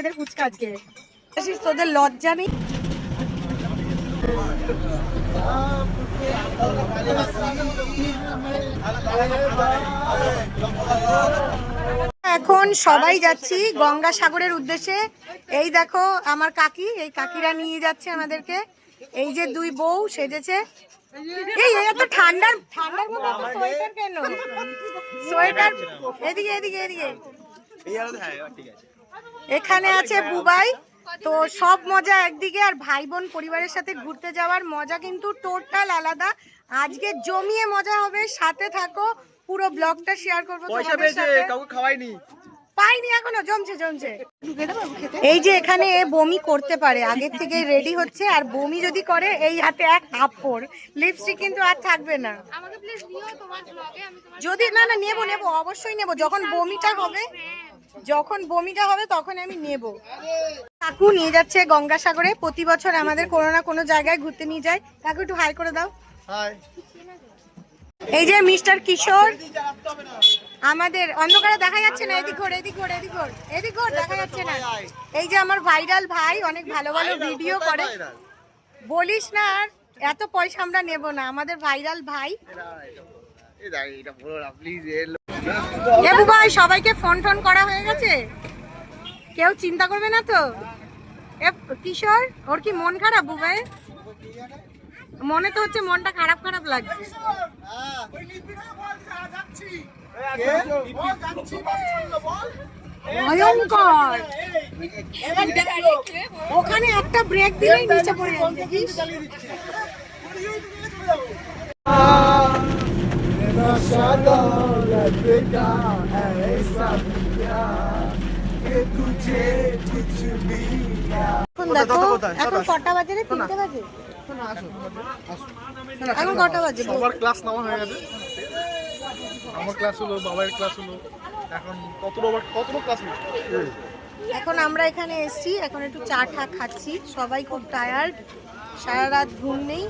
এদের ফুচকা আজকে। আসিস, তোদের লজ্জা নেই? এখন সবাই যাচ্ছি গঙ্গাসাগরের উদ্দেশ্যে। এই দেখো আমার কাকি এই কাকিরা নিয়ে যাচ্ছে আমাদেরকে। এই যে দুই বউ সেজেছে। এই এত ঠান্ডার ঠান্ডার সোয়েটার কেন? সোয়েটার এদিকে এদিকে এদিকে। এখানে আছে বুবাই। তো সব মজা একদিকে আর ভাই বোন পরিবারের সাথে ঘুরতে যাওয়ার মজা কিন্তু টোটাল আলাদা। আজকে জমিয়ে মজা হবে সাথে থাকো পুরো ব্লগটা শেয়ার করব তোমাদের সাথে। কাউকে খাওয়াইনি। পাইনি এখনও জমছে জমছে। এই যে এখানে এ বমি করতে পারে আগের থেকে রেডি হচ্ছে আর বমি যদি করে এই হাতে এক থাপ্পড়। লিপস্টিক কিন্তু আর থাকবে না। আমাকে প্লিজ নিও তোমার ব্লগে আমি তোমার যদি না না নেব নেব অবশ্যই নেব। যখন বমিটা হবে যখন বমিটা হবে তখন আমি নেব। কাকু নিয়ে যাচ্ছে গঙ্গাসাগরে। প্রতি বছর আমাদের কোনো না কোনো জায়গায় ঘুরতে নিয়ে যায়। কাকু একটু হাই করে দাও। হাই এই যে মিস্টার কিশোর আমাদের অন্ধকারে দেখা যাচ্ছে না এদিক ঘোর এদিক ঘোর এদিক ঘোর এদিক ঘোর দেখা যাচ্ছে না। এই যে আমার ভাইরাল ভাই অনেক ভালো ভালো ভিডিও করে। বলিস না আর এত পয়সা আমরা নেব না আমাদের ভাইরাল ভাই। এবু ভাই সবাইকে ফোন টোন করা হয়ে গেছে? কেউ চিন্তা করবে না তো? এ কিশোর ওর কি মন খারাপ বুবাই? মনে তো হচ্ছে মনটা খারাপ খারাপ লাগছে। ভয়ঙ্কর। ওখানে একটা ব্রেক দিলেই নিচে পড়ে যাবে এখন দেখো এখন কটা বাজে রে? তিনটে বাজে? এখন কটা বাজে সবার ক্লাস নেওয়া হয়ে গেছে। আমার ক্লাস হলো বাবার ক্লাস হলো। এখন কত রবার কত ক্লাস এখন আমরা এখানে এসেছি এখন একটু চা টা খাচ্ছি। সবাই খুব টায়ার্ড সারা রাত ঘুম নেই।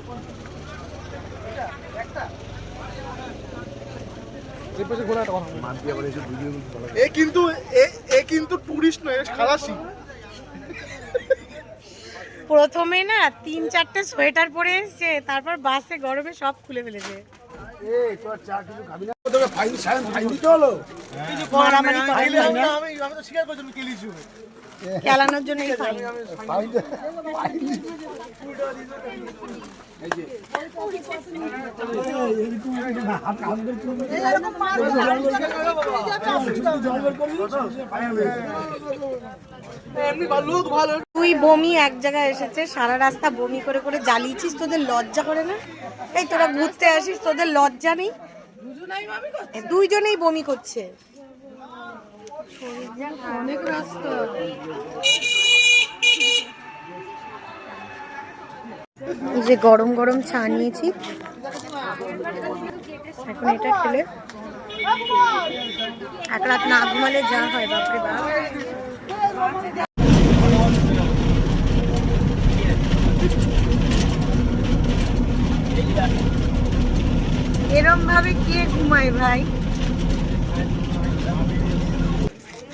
এ কিন্তু এ এ কিন্তু টুরিস্ট নয় খালাসি। প্রথমে না তিন চারটে সোয়েটার পরে এসছে তারপর বাসে গরমে সব খুলে ফেলেছে খেলানোর জন্য এমনি লোক ভালো তুই বমি এক জায়গায় এসেছে, সারা রাস্তা বমি করে করে জ্বালিয়েছিস, তোদের লজ্জা করে না? এই তোরা ঘুরতে আসিস, তোদের লজ্জা নেই? দুইজনেই বমি করছে। যে গরম গরম চা নিয়েছি। এখন এটা খেলে এক রাত না ঘুমালে যা হয়, বাপরে বাপ। এরম ভাবে কে ঘুমায় ভাই?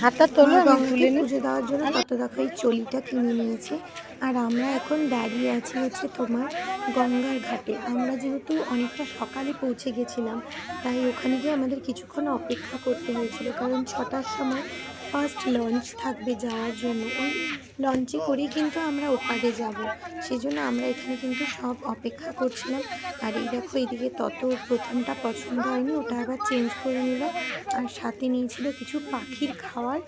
হাতটা তোলো তুলে পুজো দেওয়ার জন্য? তত দেখাই চলিটা কিনে নিয়েছে। আর আমরা এখন দাঁড়িয়ে আছি হচ্ছে তোমার গঙ্গার ঘাটে। আমরা যেহেতু অনেকটা সকালে পৌঁছে গেছিলাম তাই ওখানে গিয়ে আমাদের কিছুক্ষণ অপেক্ষা করতে হয়েছিল। কারণ ছটার সময় ফার্স্ট লঞ্চ থাকবে যাওয়ার জন্য। ওই লঞ্চে করেই কিন্তু আমরা ওপারে যাব। সেই জন্য আমরা এখানে কিন্তু সব অপেক্ষা করছিলাম। আর এই দেখো এইদিকে তত প্রথমটা পছন্দ হয়নি, ওটা আবার চেঞ্জ করে নিল। আর সাথে নিয়েছিল কিছু পাখির খাওয়ার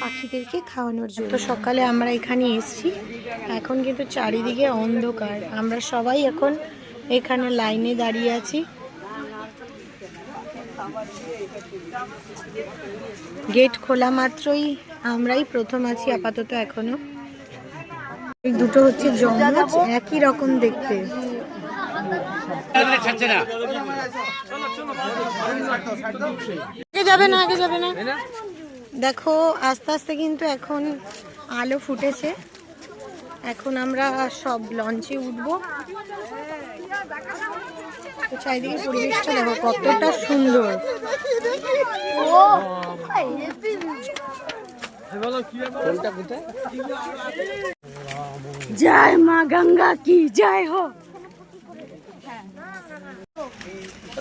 পাখিদেরকে খাওয়ানোর জন্য। সকালে আমরা এখানে এসেছি। এখন কিন্তু চারিদিকে অন্ধকার। আমরা সবাই এখন এখানে লাইনে দাঁড়িয়ে আছি। গেট খোলা মাত্রই আমরাই প্রথম আছি আপাতত এখনও। এই দুটো হচ্ছে জমজ একই রকম দেখতে। আগে যাবে না আগে যাবে না। দেখো আস্তে আস্তে কিন্তু এখন আলো ফুটেছে। এখন আমরা সব লঞ্চে উঠবো। তো চারিদিকে পরিবেশটা দেখো কতটা সুন্দর। জয় মা গঙ্গা কি জয় হো।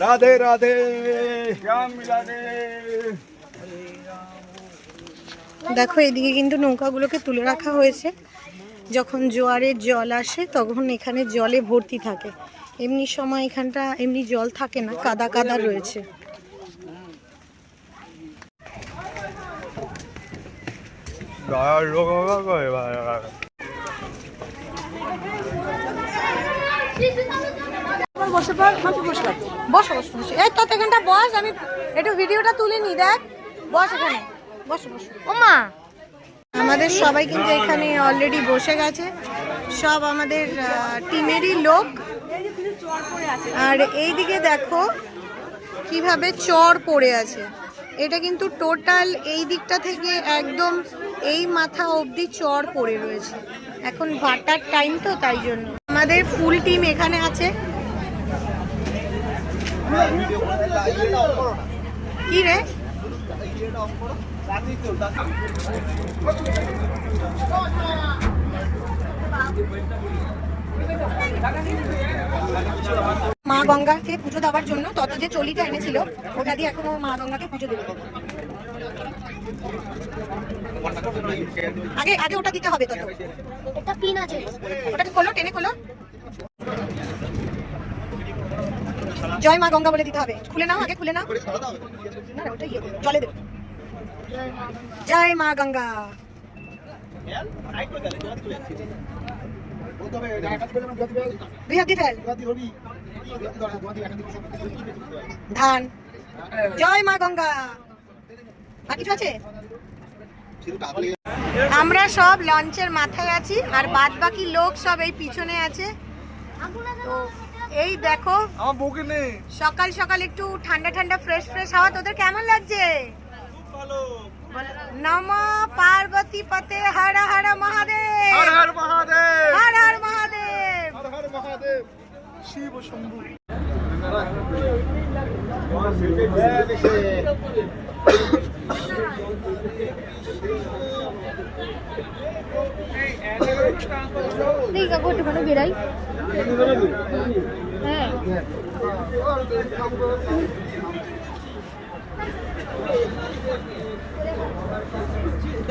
রাধে রাধে রাধে। দেখো এদিকে কিন্তু নৌকাগুলোকে তুলে রাখা হয়েছে। যখন জোয়ারের জল আসে তখন এখানে জলে ভর্তি থাকে। এমনি সময় এখানটা এমনি জল থাকে না কাদা কাদা রয়েছে। জয় লোক বসে পড় মাম্পি বসে পড় বসো বসো বসো। এই তো এখানটা বস আমি একটু ভিডিওটা তুলে নি দেখ। বস এখানে। বসো বসো। ও মা আমাদের সবাই কিন্তু এখানে অলরেডি বসে গেছে। সব আমাদের টিমেরই লোক। আর এই দিকে দেখো কীভাবে চর পড়ে আছে। এটা কিন্তু টোটাল এই দিকটা থেকে একদম এই মাথা অবধি চর পড়ে রয়েছে। এখন ভাটার টাইম তো, তাই জন্য। আমাদের ফুল টিম এখানে আছে। কি রে? মা গঙ্গাকে পুজো দেওয়ার জন্য তত যে চলিটা এনেছিল ওটা দিয়ে এখন মা গঙ্গাকে পুজো দেবে। আগে আগে ওটা দিতে হবে তত। একটা পিন আছে। ওটাকে খোলো টেনে খোলো। জয় মা গঙ্গা বলে দিতে হবে। খুলে নাও আগে খুলে নাও। না ওটা ইয়ে জলে দেবো। জয় মা গঙ্গা। ধান। জয় মা গঙ্গা। আর কিছু আছে? আমরা সব লঞ্চের মাথায় আছি আর বাদ বাকি লোক সব এই পিছনে আছে। তো এই দেখো সকাল সকাল একটু ঠান্ডা ঠান্ডা ফ্রেশ ফ্রেশ হাওয়া তোদের কেমন লাগছে? নম পার্বতী পতে হর হর মহাদেব। হর হর মহাদেব। হর হর মহাদেব। হর হর মহাদেব। শিব শম্ভু। হ্যাঁ।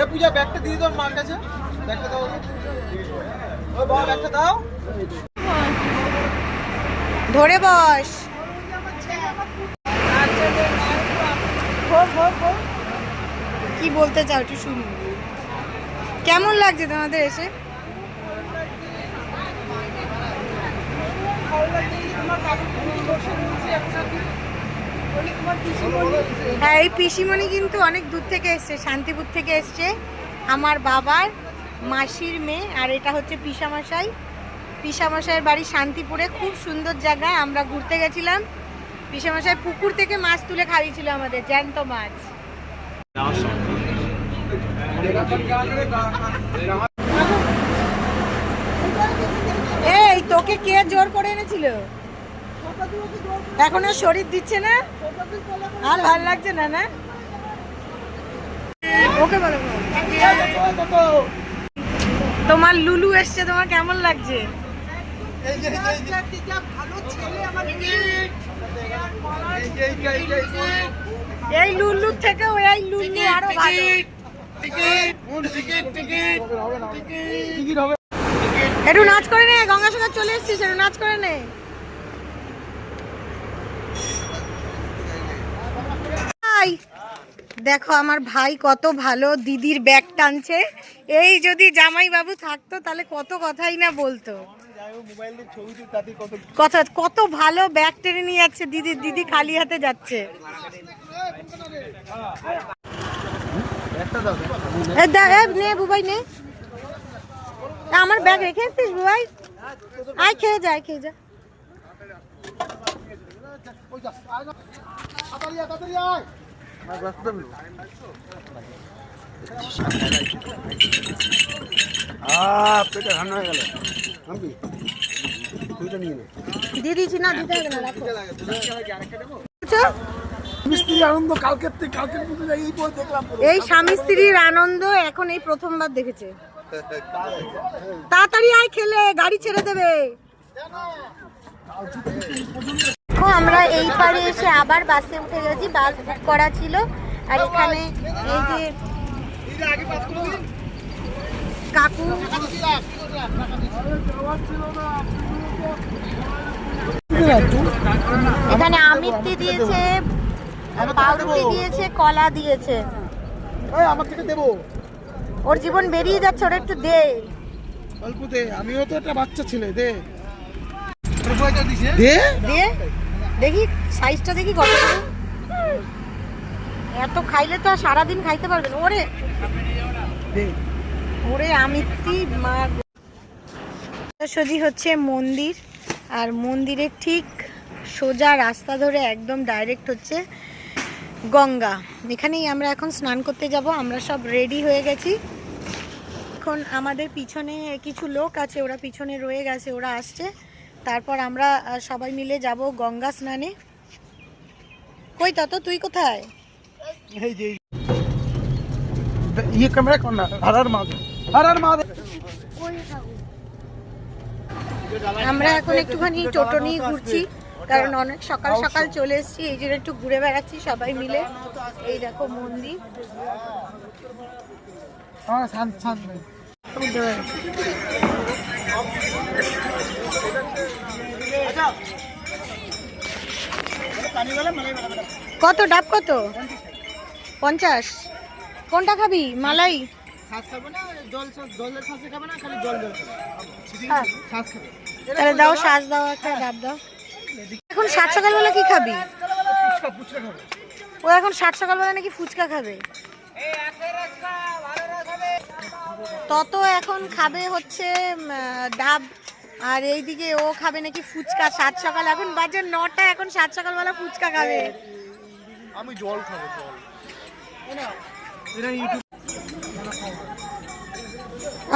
এ পূজা ব্যাগটা দিয়ে দাও মার কাছে। ব্যাগটা দাও ওই বাবা ব্যাগটা দাও। ধরে বস। কি বলতে চাও একটু শুনি। কেমন লাগছে তোমাদের এসে? হ্যাঁ এই পিসিমণি কিন্তু অনেক দূর থেকে এসছে, শান্তিপুর থেকে এসছে। আমার বাবার মাসির মেয়ে, আর এটা হচ্ছে পিসামশাই। পিসামশাইয়ের বাড়ি শান্তিপুরে, খুব সুন্দর জায়গা আমরা ঘুরতে গেছিলাম। পিসামশাই পুকুর থেকে মাছ তুলে খাইয়েছিল আমাদের, জ্যান্ত মাছ। এই, তোকে কে জোর করে এনেছিল? এখন আর শরীর দিচ্ছে না? আর ভালো লাগছে না না। তোমার লুলু এসছে, তোমার কেমন লাগছে? এই লুলুর থেকে এই লুলু আরও ভালো। একটু নাচ করে নে গঙ্গা সঙ্গে চলে এসেছিস একটু নাচ করে নে। ভাই। দেখো আমার ভাই কত ভালো দিদির ব্যাগ টানছে। এই যদি জামাই বাবু থাকতো তাহলে কত কথাই না বলতো। কথা কত ভালো ব্যাগ টেনে নিয়ে যাচ্ছে দিদি দিদি খালি হাতে যাচ্ছে। আমার ব্যাগ রেখে এসছিস বুবাই? আয় খেয়ে যায় খেয়ে যা। আয়, পেটে ঠান্ডা হয়ে গেল আমি তুইটা নিয়ে দিয়ে দিয়েছি না দিতে হবে না রাখো। বুঝছ? মিস্ত্রি আনন্দ কালকের থেকে কালকের মধ্যে এই পর দেখলাম এই স্বামী স্ত্রীর আনন্দ এখন এই প্রথমবার দেখেছে। তাড়াতাড়ি আয় খেলে গাড়ি ছেড়ে দেবে। ও আমরা এই পারে এসে আবার বাসে উঠে গেছি বাস বুক করা ছিল। আর এখানে এই যে কাকু। এখানে আমিত্তি দিয়েছে পাউরুটি দিয়েছে কলা দিয়েছে। এই আমার থেকে দেবো। ওর জীবন বেরিয়ে যাচ্ছে ওর একটু দে। অল্প দে আমিও তো একটা বাচ্চা ছেলে দে। দে? দিয়ে দেখি সাইজটা দেখি কত এত খাইলে তো আর সারাদিন খাইতে পারবেন ওরে ওরে আমিত্তি সোজি হচ্ছে মন্দির, আর মন্দিরের ঠিক সোজা রাস্তা ধরে একদম ডাইরেক্ট হচ্ছে গঙ্গা। এখানেই আমরা এখন স্নান করতে যাব, আমরা সব রেডি হয়ে গেছি। এখন আমাদের পিছনে কিছু লোক আছে, ওরা পিছনে রয়ে গেছে, ওরা আসছে। তারপর আমরা আহ, সবাই মিলে যাব গঙ্গা স্নানে কই তত তুই কোথায় এই যে ये कैमरा कौन ना हर हर महादेव हर हर महादेव আমরা এখন একটুখানি টোটো নিয়ে ঘুরছি কারণ অনেক সকাল সকাল চলে এসেছি এই জন্য একটু ঘুরে বেড়াচ্ছি সবাই মিলে এই দেখো মন্দির हाँ शांत शांत में কত ডাব কত? পঞ্চাশ। কোনটা খাবি? মালাই? হ্যাঁ। তাহলে দাও শ্বাস দাও একটা ডাব দাও। এখন সাত সকালবেলা কি খাবে? ও এখন সাত সকালবেলা নাকি ফুচকা খাবে? তত এখন খাবে হচ্ছে ডাব আর এইদিকে ও খাবে নাকি ফুচকা সাত সকাল। এখন বাজে নটা এখন সাত সকালবেলা ফুচকা খাবে। আমি জল খাব জল।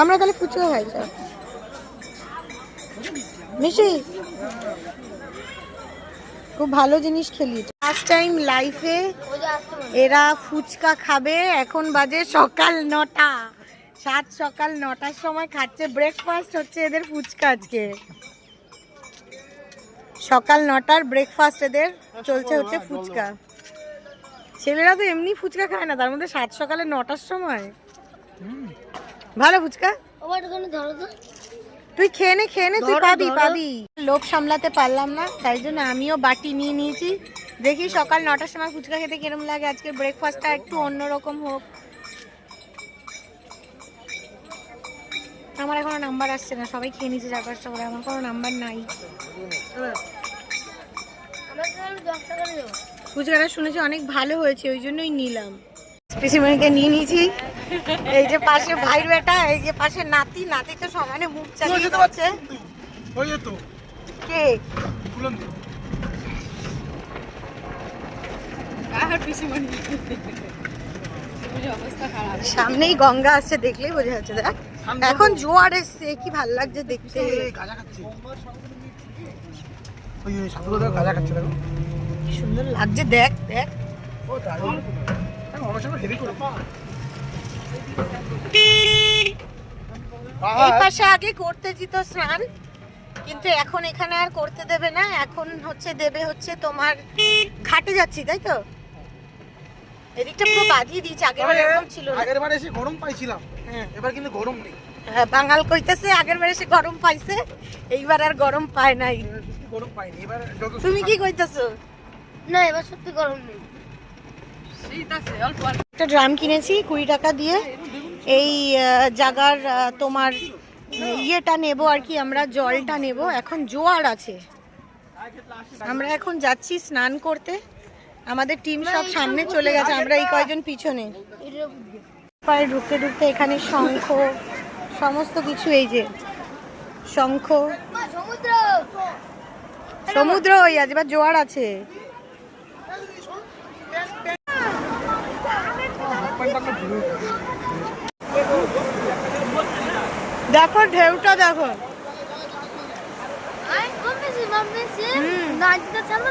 আমরা তাহলে ফুচকা খাই চল। মিশি। খুব ভালো জিনিস খেলি। ফার্স্ট টাইম লাইফে। এরা ফুচকা খাবে এখন বাজে সকাল নটা। সাত সকাল নটার সময় খাচ্ছে ব্রেকফাস্ট হচ্ছে এদের ফুচকা আজকে। সকাল নটার ব্রেকফাস্ট এদের চলছে হচ্ছে ফুচকা। ছেলেরা তো এমনি ফুচকা খায় না তার মধ্যে সাত সকালে নটার সময়। ভালো ফুচকা? তুই খেয়ে নে খেয়ে নে তুই পাবি। পাবি। লোভ সামলাতে পারলাম না তাই জন্য আমিও বাটি নিয়ে নিয়েছি। দেখি সকাল নটার সময় ফুচকা খেতে কিরম লাগে আজকে ব্রেকফাস্টটা একটু অন্যরকম হোক। আমার এখনও নাম্বার আসছে না সবাই খেয়ে নিচ্ছে চার পাঁচটা করে আমার কোনো নাম্বার নাই। ফুচকাটা শুনেছি অনেক ভালো হয়েছে ওই জন্যই নিলাম। স্পেসিমনিকে নিয়ে নিয়েছি। এই যে পাশে ভাইয়ের বেটা এই যে পাশে নাতি নাতি তো সমানে মুখ চালিয়ে যাচ্ছে কে? ফুলন সামনেই গঙ্গা আসছে দেখলেই বোঝা যাচ্ছে দেখ। এখন জোয়ার এসছে কি ভালো লাগছে দেখতে? কি সুন্দর লাগছে দেখ দেখ। এই পাশে আগে করতেছি তো স্নান কিন্তু এখন এখানে আর করতে দেবে না। এখন হচ্ছে দেবে হচ্ছে তোমার ঘাটে যাচ্ছি তাই তো? এদিকটা পুরো বাঁধিয়ে দিয়েছে আগের বার এরকম ছিল না। আগের বার এসে গরম পাইছিলাম। হ্যাঁ। এবার কিন্তু গরম নেই। হ্যাঁ, বাঙাল কইতেছে আগের বার এসে গরম পাইছে এইবার আর গরম পায় নাই। গরম পাইনি এবার তুমি কি কইতেছো? না এবার সত্যি গরম নেই। একটা ড্রাম কিনেছি কুড়ি টাকা দিয়ে। এই জাগার তোমার ইয়েটা নেব আর কি আমরা জলটা নেব। এখন জোয়ার আছে। আমরা এখন যাচ্ছি স্নান করতে। আমাদের টিম সব সামনে চলে গেছে আমরা এই কয়জন পিছনে? পায়ে ঢুকতে ঢুকতে এখানে শঙ্খ সমস্ত কিছু এই যে শঙ্খ। সমুদ্র ওই আজ এবার জোয়ার আছে। দেখো ঢেউটা দেখো। হুম। চালো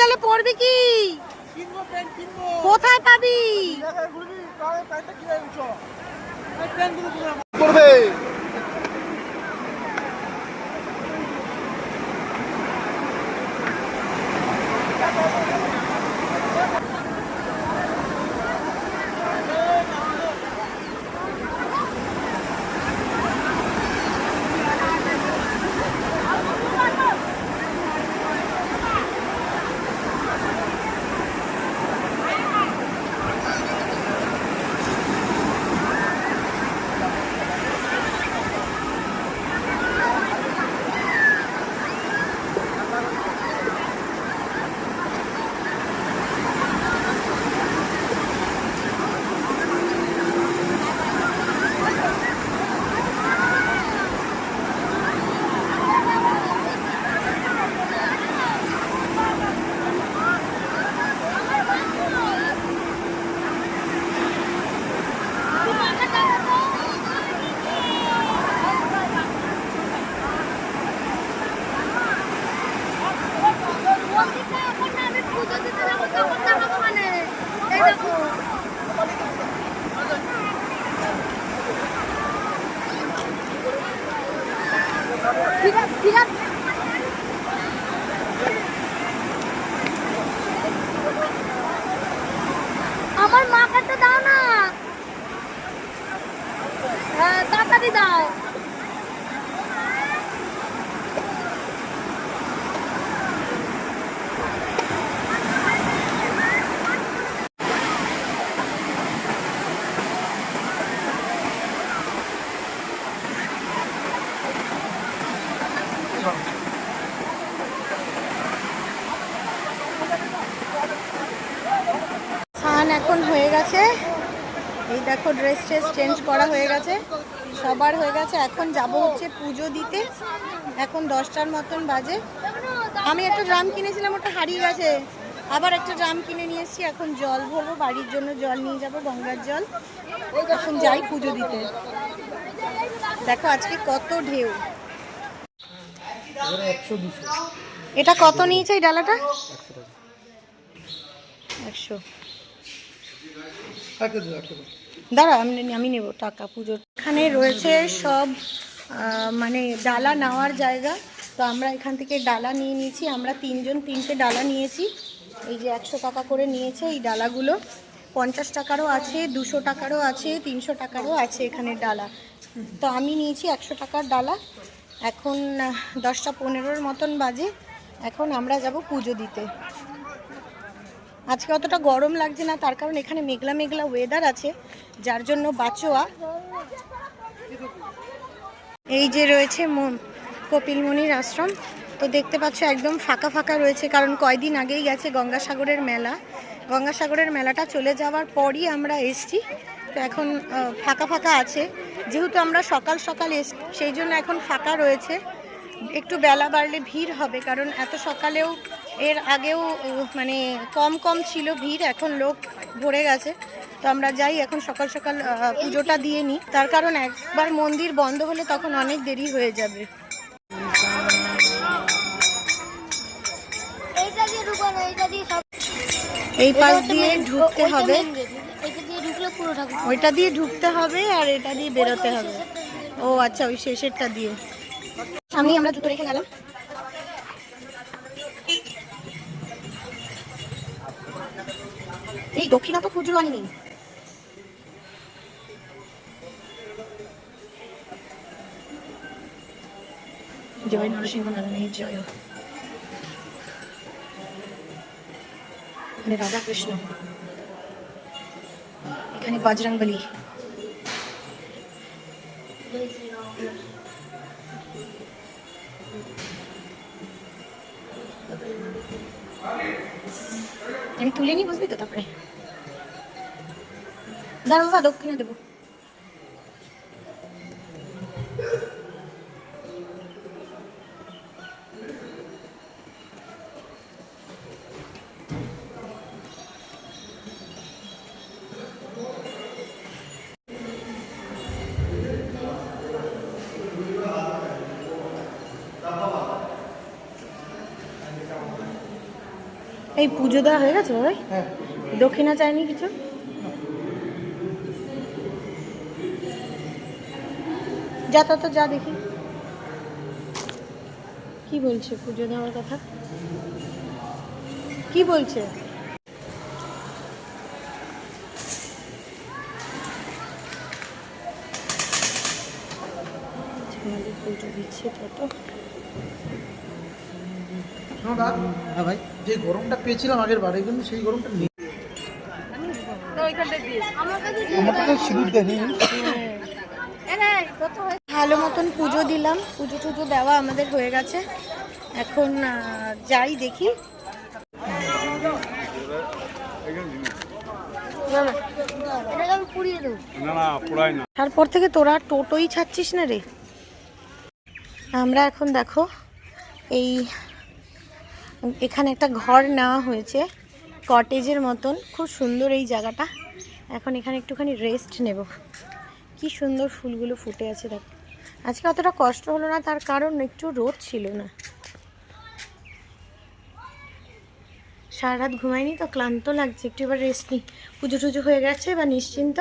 প্যান্ট পড়বে কি? কিনবো প্যান্ট কিনবো। কোথায় পাবি? দেখা tira, tira এখন হয়ে গেছে। এই দেখো ড্রেস ট্রেস চেঞ্জ করা হয়ে গেছে। সবার হয়ে গেছে। এখন যাব হচ্ছে পুজো দিতে। এখন দশটার মতন বাজে। আমি একটা ড্রাম কিনেছিলাম, ওটা হারিয়ে গেছে। আবার একটা ড্রাম কিনে নিয়ে এসেছি। এখন জল ভরবো, বাড়ির জন্য জল নিয়ে যাব, গঙ্গার জল। এখন যাই পুজো দিতে। দেখো আজকে কত ঢেউ। এটা কত নিয়েছে এই ডালাটা? একশো। দাঁড়া, আমি আমি নেব টাকা, পুজোর। এখানে রয়েছে সব মানে ডালা নেওয়ার জায়গা। তো আমরা এখান থেকে ডালা নিয়ে নিয়েছি। আমরা তিনজন তিনটে ডালা নিয়েছি। এই যে একশো টাকা করে নিয়েছে এই ডালাগুলো। পঞ্চাশ টাকারও আছে, দুশো টাকারও আছে, তিনশো টাকারও আছে এখানে ডালা। তো আমি নিয়েছি একশো টাকার ডালা। এখন দশটা পনেরোর মতন বাজে। এখন আমরা যাব পুজো দিতে। আজকে অতটা গরম লাগছে না, তার কারণ এখানে মেঘলা মেঘলা ওয়েদার আছে, যার জন্য বাচোয়া। এই যে রয়েছে মন- কপিলমুনির আশ্রম, তো দেখতে পাচ্ছ একদম ফাঁকা ফাঁকা রয়েছে, কারণ কয়দিন আগেই গেছে গঙ্গাসাগরের মেলা। গঙ্গাসাগরের মেলাটা চলে যাওয়ার পরই আমরা এসছি, তো এখন ফাঁকা ফাঁকা আছে। যেহেতু আমরা সকাল সকাল এস, সেই জন্য এখন ফাঁকা রয়েছে। একটু বেলা বাড়লে ভিড় হবে, কারণ এত সকালেও এর আগেও মানে কম কম ছিল ভিড় এখন লোক ভরে গেছে। তো আমরা যাই এখন সকাল সকাল পুজোটা দিয়ে নিই। তার কারণ একবার মন্দির বন্ধ হলে তখন অনেক দেরি হয়ে যাবে। এই পাশ দিয়ে ঢুকতে হবে। ওইটা দিয়ে ঢুকতে হবে আর এটা দিয়ে বেরোতে হবে। ও আচ্ছা ওই শেষেরটা দিয়ে। আমি আমরা জুতো রেখে গেলাম। এই দক্ষিণা তো খুচরো আনিনি জয় নরসিংহ নারায়ণের জয়। এখানে রাধা কৃষ্ণ। এখানে বজরং বলি আমি তুলে নিই বুঝবি তো তারপরে। দাঁড়া বাবা দক্ষিণে দেবো। এই পুজো দেওয়া হয়ে গেছে ভাই হ্যাঁ। দক্ষিণা চাইনি কিছু? যা তত যা দেখি। কি বলছে পুজো দেওয়ার কথা? কি বলছে? পুজো দিচ্ছে তত শোনো হ্যাঁ ভাই। যে গরমটা পেয়েছিলাম আগের বারে কিন্তু সেই গরমটা নেই। তো সিঁদুর দেয়নি। ভালো মতন পুজো দিলাম। পুজো টুজো দেওয়া আমাদের হয়ে গেছে। এখন যাই দেখি। তারপর থেকে তোরা টোটোই ছাড়ছিস না রে? আমরা এখন দেখো এই এখানে একটা ঘর নেওয়া হয়েছে কটেজের মতন। খুব সুন্দর এই জায়গাটা। এখন এখানে একটুখানি রেস্ট নেব। কি সুন্দর ফুলগুলো ফুটে আছে দেখো। আজকে অতটা কষ্ট হলো না, তার কারণ একটু রোদ ছিল না। সারা রাত ঘুমাইনি তো, ক্লান্ত লাগছে। একটু এবার রেস্ট নিই পুজো টুজো হয়ে গেছে, এবার নিশ্চিন্ত।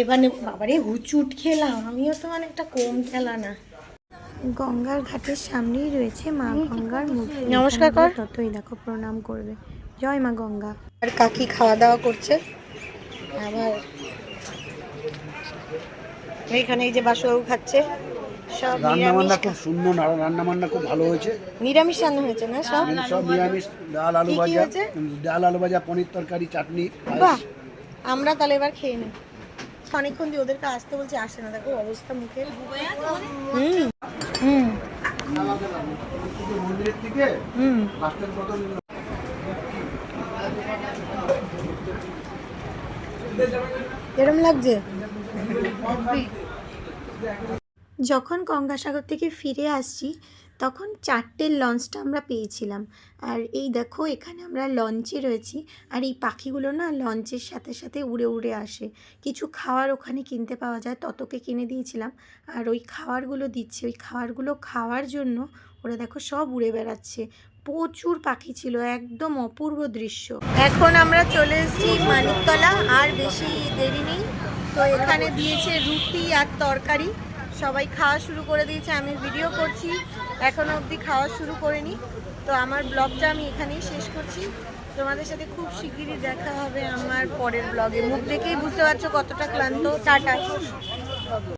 এবার বাবারে, হুচুট খেলাম। আমিও তো মানে একটা কম খেলা না। গঙ্গার ঘাটের সামনেই রয়েছে মা গঙ্গার মূর্তি। নমস্কার কর। ততই দেখো প্রণাম করবে। জয় মা গঙ্গা। আর কাকি খাওয়া দাওয়া করছে। আবার এখানে এই যে বাসুবাবু খাচ্ছে। সব রান্না বান্না নিরামিষ খুব সুন্দর না- রান্না বান্না খুব ভালো হয়েছে। নিরামিষ রান্না হয়েছে না সব? সব নিরামিষ ডাল আলু ভাজা? ডাল আলু ভাজা পনির তরকারি চাটনি বাহ আমরা তাহলে এবার খেয়ে নিই অনেকক্ষণ দিয়ে ওদেরকে আসতে বলছি আসে না। দেখো অবস্থা মুখে হুম। হুম। হুম। লাগছে? যখন গঙ্গাসাগর থেকে ফিরে আসছি তখন চারটের লঞ্চটা আমরা পেয়েছিলাম। আর এই দেখো, এখানে আমরা লঞ্চে রয়েছি। আর এই পাখিগুলো না লঞ্চের সাথে সাথে উড়ে উড়ে আসে। কিছু খাওয়ার ওখানে কিনতে পাওয়া যায়, ততকে কিনে দিয়েছিলাম। আর ওই খাওয়ারগুলো দিচ্ছে, ওই খাওয়ারগুলো খাওয়ার জন্য ওরা দেখো সব উড়ে বেড়াচ্ছে। প্রচুর পাখি ছিল, একদম অপূর্ব দৃশ্য। এখন আমরা চলে এসেছি মানিকতলা, আর বেশি দেরি নেই। তো এখানে দিয়েছে রুটি আর তরকারি। সবাই খাওয়া শুরু করে দিয়েছে, আমি ভিডিও করছি। এখনও অবধি খাওয়া শুরু করিনি। তো আমার ব্লগটা আমি এখানেই শেষ করছি। তোমাদের সাথে খুব শিগগিরই দেখা হবে আমার পরের ব্লগে। মুখ দেখেই বুঝতে পারছ কতটা ক্লান্ত। টাটা।